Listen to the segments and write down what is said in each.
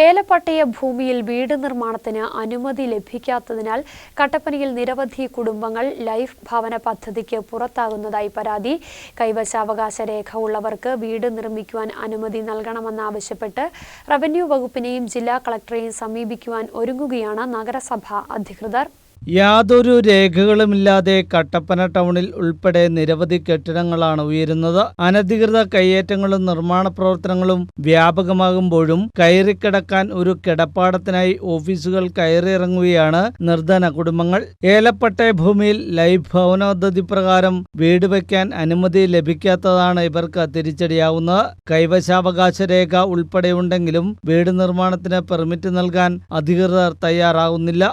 ഏലപ്പട്ടയ ഭൂമിയിൽ വീട് നിർമ്മാണത്തിന് അനുമതി ലഭിക്കാത്തതിനാൽ കട്ടപ്പനയിൽ നിരവധി കുടുംബങ്ങൾ ലൈഫ് ഭവന പദ്ധതിക്ക് പുറത്താകുന്നതായി പരാതി. കൈവശാവകാശ രേഖ ഉള്ളവർക്ക് വീട് നിർമ്മിക്കുവാൻ അനുമതി നൽകണമെന്നാവശ്യപ്പെട്ട് റവന്യൂ വകുപ്പിനെയും ജില്ലാ കളക്ടറെയും സമീപിക്കുവാൻ ഒരുങ്ങുകയാണ് നഗരസഭ അധികൃതർ. യാതൊരു രേഖകളുമില്ലാതെ കട്ടപ്പന ടൗണിൽ ഉൾപ്പെടെ നിരവധി കെട്ടിടങ്ങളാണ് ഉയരുന്നത്. അനധികൃത കയ്യേറ്റങ്ങളും നിർമ്മാണ പ്രവർത്തനങ്ങളും വ്യാപകമാകുമ്പോഴും കയറിക്കിടക്കാൻ ഒരു കിടപ്പാടത്തിനായി ഓഫീസുകൾ കയറിയിറങ്ങുകയാണ് നിർധന കുടുംബങ്ങൾ. ഏലപ്പെട്ട ഭൂമിയിൽ ലൈഫ് ഭവന പദ്ധതി പ്രകാരം വീട് വയ്ക്കാൻ അനുമതി ലഭിക്കാത്തതാണ് ഇവർക്ക് തിരിച്ചടിയാവുന്നത്. കൈവശാവകാശ രേഖ ഉൾപ്പെടെയുണ്ടെങ്കിലും വീട് നിർമ്മാണത്തിന് പെർമിറ്റ് നൽകാൻ അധികൃതർ തയ്യാറാകുന്നില്ല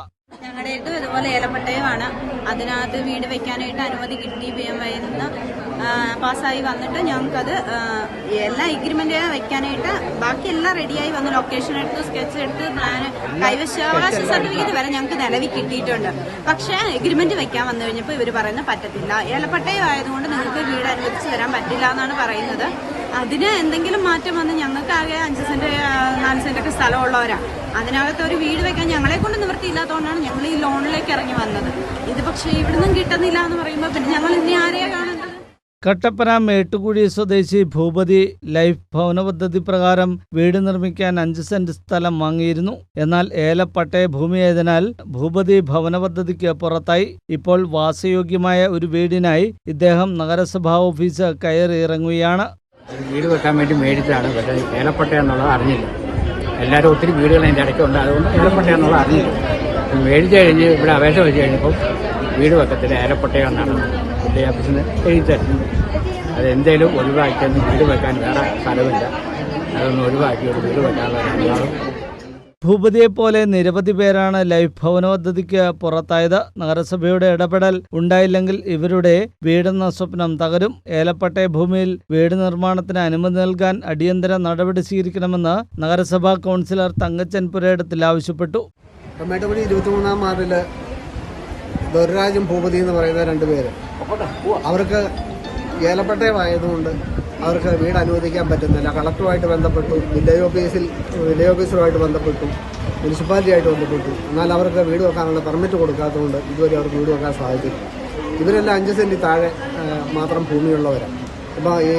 അടുത്തും ഏലപ്പട്ടയമാണ് അതിനകത്ത് വീട് വെക്കാനായിട്ട് അനുമതി കിട്ടി. വരുന്ന പാസ്സായി വന്നിട്ട് ഞങ്ങൾക്കത് എല്ലാ എഗ്രിമെന്റ് വെക്കാനായിട്ട് ബാക്കി എല്ലാം റെഡിയായി വന്ന് ലൊക്കേഷൻ എടുത്ത് സ്കെച്ച് എടുത്ത് പ്ലാൻ കൈവശാവകാശ സർട്ടിഫിക്കറ്റ് വരെ ഞങ്ങൾക്ക് നിലവിൽ കിട്ടിയിട്ടുണ്ട്. പക്ഷേ എഗ്രിമെന്റ് വെക്കാൻ വന്നു കഴിഞ്ഞപ്പോൾ ഇവർ പറയുന്നത് പറ്റത്തില്ല. ഏലപ്പട്ടയം ആയതുകൊണ്ട് നിങ്ങൾക്ക് വീട് അനുവദിച്ച് തരാൻ പറ്റില്ല എന്നാണ് പറയുന്നത്. അതിന് എന്തെങ്കിലും മാറ്റം വന്ന് ഞങ്ങൾക്ക് ആകെ അഞ്ച് സെന്റ് നാല് സെന്റ് ഒക്കെ സ്ഥലമുള്ളവരാ. അതിനകത്ത് ഒരു വീട് വെക്കാൻ ഞങ്ങളെ കൊണ്ട് നിവൃത്തിയില്ലാത്തതുകൊണ്ടാണ് ഞങ്ങൾ ഈ ലോണിലേക്ക് ഇറങ്ങി വന്നത്. ഇത് പക്ഷേ ഇവിടുന്നും കിട്ടുന്നില്ല എന്ന് പറയുമ്പോൾ പിന്നെ ഞങ്ങൾ ഇനി ആരെയാ കാണേണ്ടത് കട്ടപ്പന മേട്ടുകുഴി സ്വദേശി ഭൂപതി ലൈഫ് ഭവന പദ്ധതി പ്രകാരം വീട് നിർമ്മിക്കാൻ അഞ്ച് സെന്റ് സ്ഥലം വാങ്ങിയിരുന്നു. എന്നാൽ ഏലപ്പട്ടയ ഭൂമിയായതിനാൽ ഭൂപതി ഭവന പദ്ധതിക്ക് പുറത്തായി. ഇപ്പോൾ വാസയോഗ്യമായ ഒരു വീടിനായി ഇദ്ദേഹം നഗരസഭാ ഓഫീസ് കയറി ഇറങ്ങുകയാണ് ഒരു വീട് വെക്കാൻ വേണ്ടി മേടിച്ചതാണ്. പക്ഷേ ഏലപ്പട്ട എന്നുള്ളത് അറിഞ്ഞില്ല. എല്ലാവരും ഒത്തിരി വീടുകൾ അതിന്റെ ഇടയ്ക്കുണ്ട്. അതുകൊണ്ട് ഏലപ്പട്ട എന്നുള്ളത് അറിഞ്ഞില്ല. മേടിച്ചു കഴിഞ്ഞ് ഇവിടെ അപേക്ഷ വെച്ച് കഴിഞ്ഞപ്പോൾ വീട് വെക്കത്തില്ല. ഏലപ്പട്ട എന്നാണ് പുള്ളി ഓഫീസിന് എഴുതി തരുന്നത്. അത് എന്തേലും ഒഴിവാക്കിയൊന്നും വീട് വെക്കാൻ വേറെ സ്ഥലമില്ല. അതൊന്ന് ഒഴിവാക്കി ഒരു വീട് വെക്കാനുള്ള ഒരു ഭൂപതിയെ പോലെ നിരവധി പേരാണ് ലൈഫ് ഭവന പദ്ധതിക്ക് പുറത്തായത്. നഗരസഭയുടെ ഇടപെടൽ ഉണ്ടായില്ലെങ്കിൽ ഇവരുടെ വീടെന്ന സ്വപ്നം തകരും. ഏലപ്പട്ടെ ഭൂമിയിൽ വീട് നിർമ്മാണത്തിന് അനുമതി നൽകാൻ അടിയന്തര നടപടി സ്വീകരിക്കണമെന്ന് നഗരസഭാ കൗൺസിലർ തങ്കച്ചൻ പുരയിടത്തിൽ ആവശ്യപ്പെട്ടു. ദൊരരാജും ഭൂപതി എന്ന് പറയുന്ന രണ്ടുപേര് അവർക്ക് ഏലപ്പട്ടയമായതുകൊണ്ട് അവർക്ക് വീട് അനുവദിക്കാൻ പറ്റുന്നില്ല. കളക്ടറുമായിട്ട് ബന്ധപ്പെട്ടു വില്ലേജ് ഓഫീസിൽ വില്ലേജ് ഓഫീസറുമായിട്ട് ബന്ധപ്പെട്ടു മുനിസിപ്പാലിറ്റിയായിട്ട് ബന്ധപ്പെട്ടു. എന്നാൽ അവർക്ക് വീട് വെക്കാനുള്ള പെർമിറ്റ് കൊടുക്കാത്തതുകൊണ്ട് ഇതുവരെ അവർക്ക് വീട് വെക്കാൻ സാധിച്ചില്ല. ഇവരെല്ലാം അഞ്ച് സെന്റ് താഴെ മാത്രം ഭൂമിയുള്ളവരാണ്. അപ്പോൾ ഈ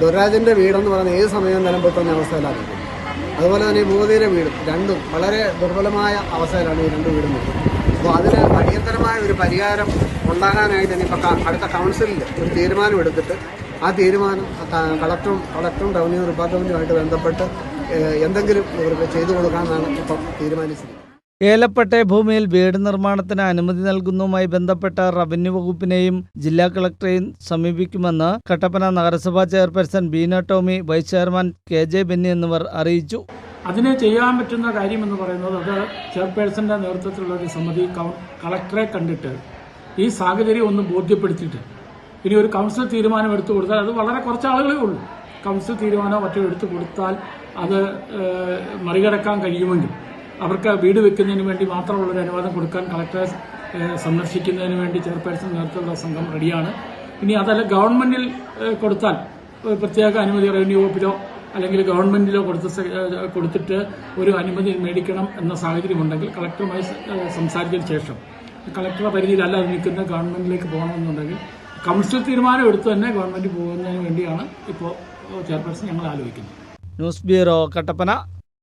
ദുരാജന്റെ വീടെന്ന് പറയുന്ന ഏത് സമയവും നിലം പൊട്ടുന്ന അവസ്ഥയിലാണ് അതുപോലെ തന്നെ ഭൂപതിയുടെ വീടും രണ്ടും വളരെ ദുർബലമായ അവസ്ഥയിലാണ് ഈ രണ്ട് വീടും അപ്പോൾ അതിന് അടിയന്തരമായ ഒരു പരിഹാരം ഉണ്ടാകാനായിട്ട് ഇനിയിപ്പോൾ അടുത്ത കൗൺസിലിൽ ഒരു തീരുമാനം എടുത്തിട്ട് ആ തീരുമാനം കളക്ടറും കളക്ടറും റവന്യൂ ഡിപ്പാർട്ട്മെന്റുമായിട്ട് ബന്ധപ്പെട്ട് എന്തെങ്കിലും ഇവർക്ക് ചെയ്തു കൊടുക്കാമെന്നാണ് ഇപ്പം തീരുമാനിച്ചിരിക്കുന്നത്. ഏലപ്പെട്ടെ ഭൂമിയിൽ വീട് നിർമ്മാണത്തിന് അനുമതി നൽകുന്നതുമായി ബന്ധപ്പെട്ട റവന്യൂ വകുപ്പിനെയും ജില്ലാ കളക്ടറെയും സമീപിക്കുമെന്ന് കട്ടപ്പന നഗരസഭാ chairperson Beena Tomy vice chairman K J Benny എന്നിവർ അറിയിച്ചു. അതിന് ചെയ്യാൻ പറ്റുന്ന കാര്യം എന്ന് പറയുന്നത് അത് ചെയർപേഴ്സന്റെ നേതൃത്വത്തിലുള്ള ഒരു സമിതി കളക്ടറെ കണ്ടിട്ട് ഈ സാഹചര്യം ഒന്ന് ബോധ്യപ്പെടുത്തിയിട്ട് ഇനി ഒരു കൗൺസിൽ തീരുമാനം എടുത്തു കൊടുത്താൽ അത് വളരെ കുറച്ച് ആളുകളേ ഉള്ളൂ. കൗൺസിൽ തീരുമാനം മറ്റോ എടുത്തു കൊടുത്താൽ അത് മറികടക്കാൻ കഴിയുമെങ്കിൽ അവർക്ക് വീട് വെക്കുന്നതിന് വേണ്ടി മാത്രമുള്ള ഒരു അനുവാദം കൊടുക്കാൻ കളക്ടറെ സന്ദർശിക്കുന്നതിന് വേണ്ടി ചെയർപേഴ്സൺ നേരത്തെയുള്ള സംഘം റെഡിയാണ് ഇനി അതല്ല ഗവൺമെന്റിൽ കൊടുത്താൽ പ്രത്യേക അനുമതി റവന്യൂ വകുപ്പിലോ അല്ലെങ്കിൽ ഗവൺമെന്റിലോ കൊടുത്ത കൊടുത്തിട്ട് ഒരു അനുമതി മേടിക്കണം എന്ന സാഹചര്യമുണ്ടെങ്കിൽ കളക്ടറുമായി സംസാരിച്ചതിന് ശേഷം. കളക്ടറുടെ പരിധിയിലല്ല നിൽക്കുന്ന ഗവൺമെന്റിലേക്ക് പോകണമെന്നുണ്ടെങ്കിൽ കൗൺസിൽ തീരുമാനം എടുത്തു തന്നെ ഗവൺമെന്റ് പോകുന്നതിന് വേണ്ടിയാണ് ഇപ്പോൾ ചെയർപേഴ്സൺ ഞങ്ങൾ ആലോചിക്കുന്നത്. News bureau Kattappana.